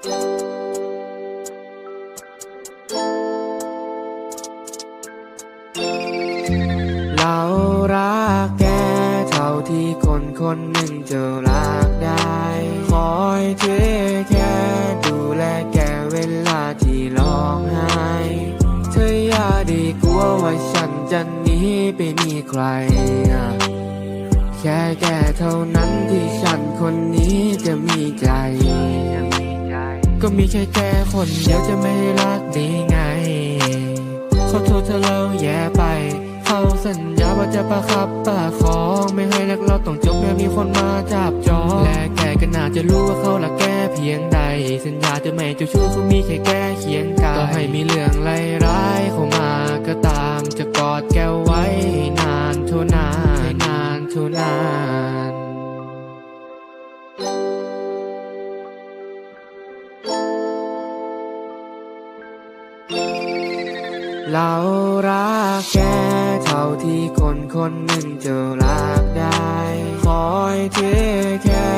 เรารักแกเท่าที่คนคนหนึ่งจะรักได้ คอยเทแค่ดูแลแกเวลาที่ร้องไห้ เธออย่าดีกลัวว่าฉันจะหนีไปมีใคร แค่แกเท่านั้นที่ฉันคนนี้จะมีใจ ก็มีแค่แกคนเดียวจะไม่รักด้ไง ขอโทษเธอเราแย่ไป เขาสัญญาว่าจะประคับประคองไม่ให้รักเราต้องจบแม้มีคนมาจับจองและแกก็น่าจะรู้ว่าเขารักแกเพียงใด สัญญาจะไม่เจ้าชู้เขามีแค่แกเคียงกายต่อให้มีเรื่องไร้ายเข้ามาก็ตามจะกอดแกไว้ เรารักแกเท่าที่คนคนหนึ่งจะรักได้ คอยเทแค่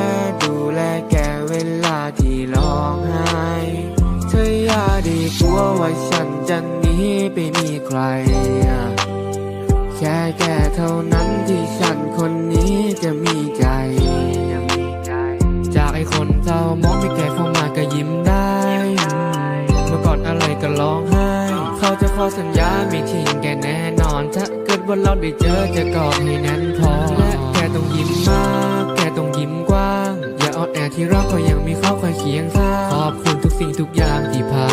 ดูแลแกเวลาที่ร้องไห้เธออย่าได้กลัวว่าฉันจะหนีไปมีใคร แค่แกเท่านั้นที่ สัญญาไม่ทิ้งแกแน่นอน ถ้าเกิดว่าเราได้เจอจะกอดให้แน่นพอและแกต้องยิ้มมาก แกต้องยิ้มกว้าง อย่าอ่อนแอที่รักก็ยังมีเขาคอยเคียงข้างขอบคุณทุกสิ่งทุกอย่างที่พาน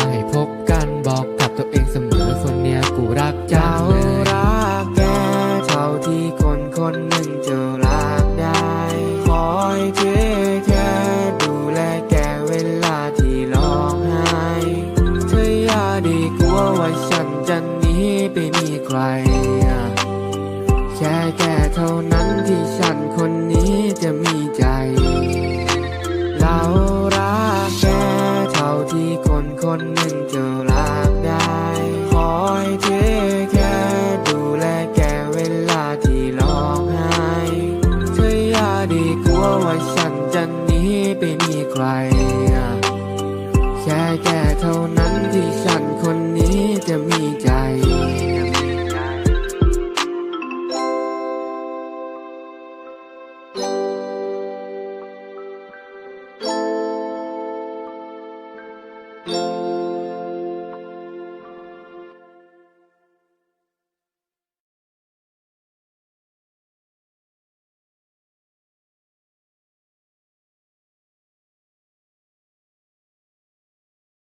มีใครอะแค่แกเท่านั้นที่ฉันคนนี้จะมีใจ เรารักแกเท่าที่คนคนหนึ่งจะรักได้คอยเทแค่ดูแลแกเวลาที่ร้องไห้เธออย่าด้กลัวว่าฉันจะหนีไปมีใคร แค่แกเท่านั้นที่ฉันคนนี้จะมีใจ